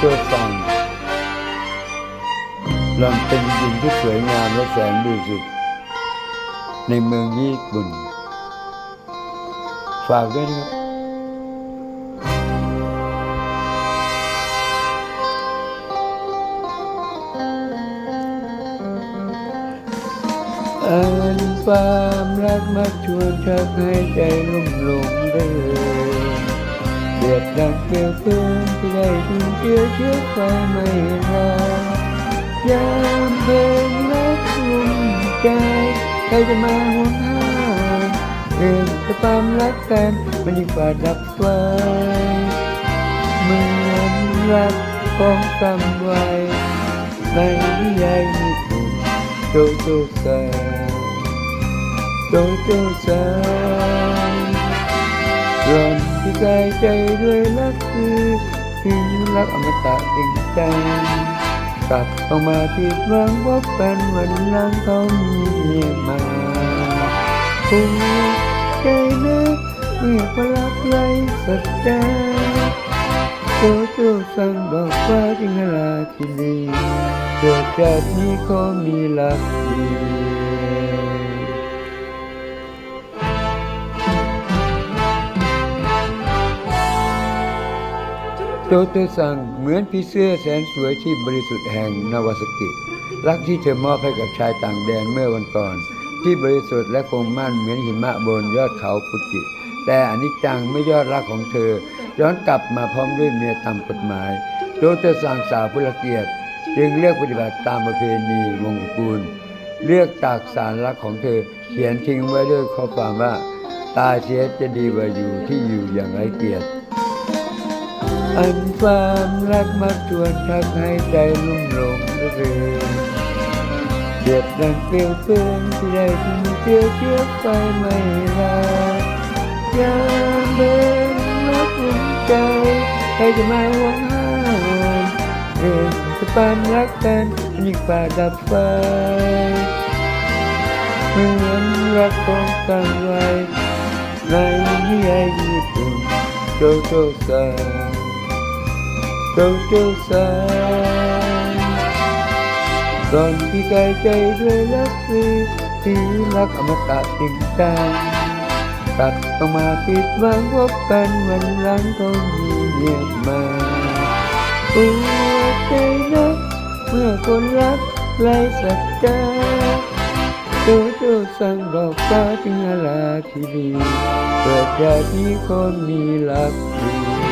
โจซังหล่อนเป็นหญิงที่สวยงามและแสนบริสุทธิ์ในเมืองญี่ปุ่น ฝากด้วยนะครับอ่านความรักมักชวนชักให้ใจลุ่มหลงเดินเดือดดังเปลวเพลิงที่ได้ทุ่มเชื้อเชื้อไฟไม่ลายามเพลิงรักลุ่มใจใครจะมาห่วงห้ามเรื่องจะความรักกันมันยิ่งกว่าดับไฟเหมือนรักของกำไว้ในนิยายญี่ปุ่นโจโจซังโจโจซัง ร้อนที่กายใจด้วยรักคือถึงรักอมตะจริงจังกลับเข้ามาผิดหวังพบกันวันหลังเขามีเมียมาหัวใจนึกเมื่อความรักไรสัจจาโจโจซังบอกว่าจึงลาที่นี่เกิดจากนี้ก็มีรักดี โจโจซังเหมือนผีเสื้อแสนสวยที่บริสุทธิ์แห่งนาวสกิ รักที่เธอมอบให้กับชายต่างแดนเมื่อวันก่อน ที่บริสุทธิ์และคงมั่นเหมือนหิมะบนยอดเขาฟุจิ แต่อนิจจังไม่ยอดรักของเธอ ย้อนกลับมาพร้อมด้วยเมียตามกฎหมายโจโจซังสาวผู้ละเกียรติจึงเลือกปฏิบัติตามประเพณีวงศ์กูล เลือกตากสารรักของเธอ เขียนทิ้งไว้ด้วยข้อความว่า ตายเสียจะดีกว่าอยู่ที่อยู่อย่างไร้เกียรติ อันความรักมักชวนชักให้ใจลุ่มหลงเรื่อยเดือดดังเปลวเพลิงที่ได้ทิ้งเชื้อเชื้อไฟไม่ลายามเดินรักลุ่มใจใครจะมาหวงห้ามเรื่องจะปานรักกันยิ่งกว่าดับไฟเหมือนรักของกันไว้ในนิยายญี่ปุ่นโจโจซั งโจโจซังตอนที่กายใจด้วยรักคือที่รักอมตะจริงจังตัดต้องมาผิดหวังพบกันวันหลังก็มีเมียบมาปวดใจนักเมื่อคนรักไร้สัจจาโจโจสั่งดอกฟ้าถึงอาลาที่ดีเกิดจากที่คนมีรักดี